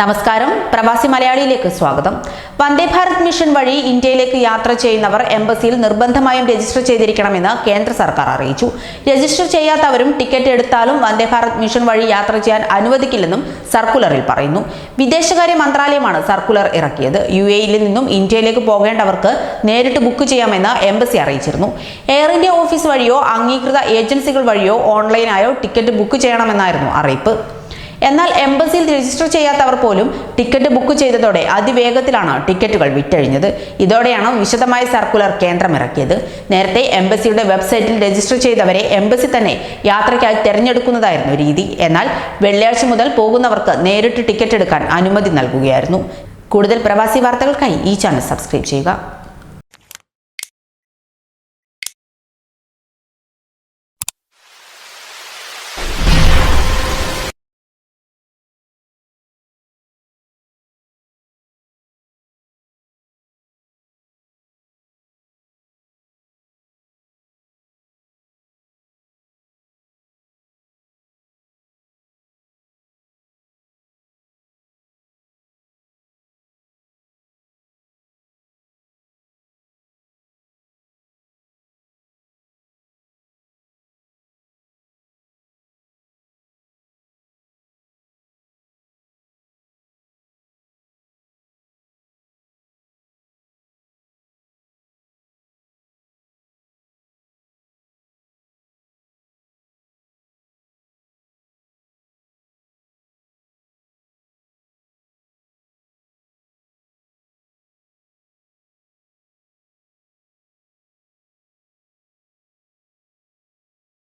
നമസ്കാരം. പ്രവാസി മലയാളിയിലേക്ക് സ്വാഗതം. വന്ദേ ഭാരത് മിഷൻ വഴി ഇന്ത്യയിലേക്ക് യാത്ര ചെയ്യുന്നവർ എംബസിയിൽ നിർബന്ധമായും രജിസ്റ്റർ ചെയ്തിരിക്കണമെന്ന് കേന്ദ്ര സർക്കാർ അറിയിച്ചു. രജിസ്റ്റർ ചെയ്യാത്തവരും ടിക്കറ്റ് എടുത്താലും വന്ദേ ഭാരത് മിഷൻ വഴി യാത്ര ചെയ്യാൻ അനുവദിക്കില്ലെന്നും സർക്കുലറിൽ പറയുന്നു. വിദേശകാര്യ മന്ത്രാലയമാണ് സർക്കുലർ ഇറക്കിയത്. യു എയിൽ നിന്നും ഇന്ത്യയിലേക്ക് പോകേണ്ടവർക്ക് നേരിട്ട് ബുക്ക് ചെയ്യാമെന്ന് എംബസി അറിയിച്ചിരുന്നു. എയർ ഇന്ത്യ ഓഫീസ് വഴിയോ അംഗീകൃത ഏജൻസികൾ വഴിയോ ഓൺലൈനായോ ടിക്കറ്റ് ബുക്ക് ചെയ്യണമെന്നായിരുന്നു അറിയിപ്പ്. എന്നാൽ എംബസിയിൽ രജിസ്റ്റർ ചെയ്യാത്തവർ പോലും ടിക്കറ്റ് ബുക്ക് ചെയ്തതോടെ അതിവേഗത്തിലാണ് ടിക്കറ്റുകൾ വിറ്റഴിഞ്ഞത്. ഇതോടെയാണ് വിശദമായ സർക്കുലർ കേന്ദ്രം ഇറക്കിയത് നേരത്തെ എംബസിയുടെ വെബ്സൈറ്റിൽ രജിസ്റ്റർ ചെയ്തവരെ എംബസി തന്നെ യാത്രയ്ക്കായി തിരഞ്ഞെടുക്കുന്നതായിരുന്നു രീതി. എന്നാൽ വെള്ളിയാഴ്ച മുതൽ പോകുന്നവർക്ക് നേരിട്ട് ടിക്കറ്റ് എടുക്കാൻ അനുമതി നൽകുകയായിരുന്നു. കൂടുതൽ പ്രവാസി വാർത്തകൾക്കായി ഈ ചാനൽ സബ്സ്ക്രൈബ് ചെയ്യുക.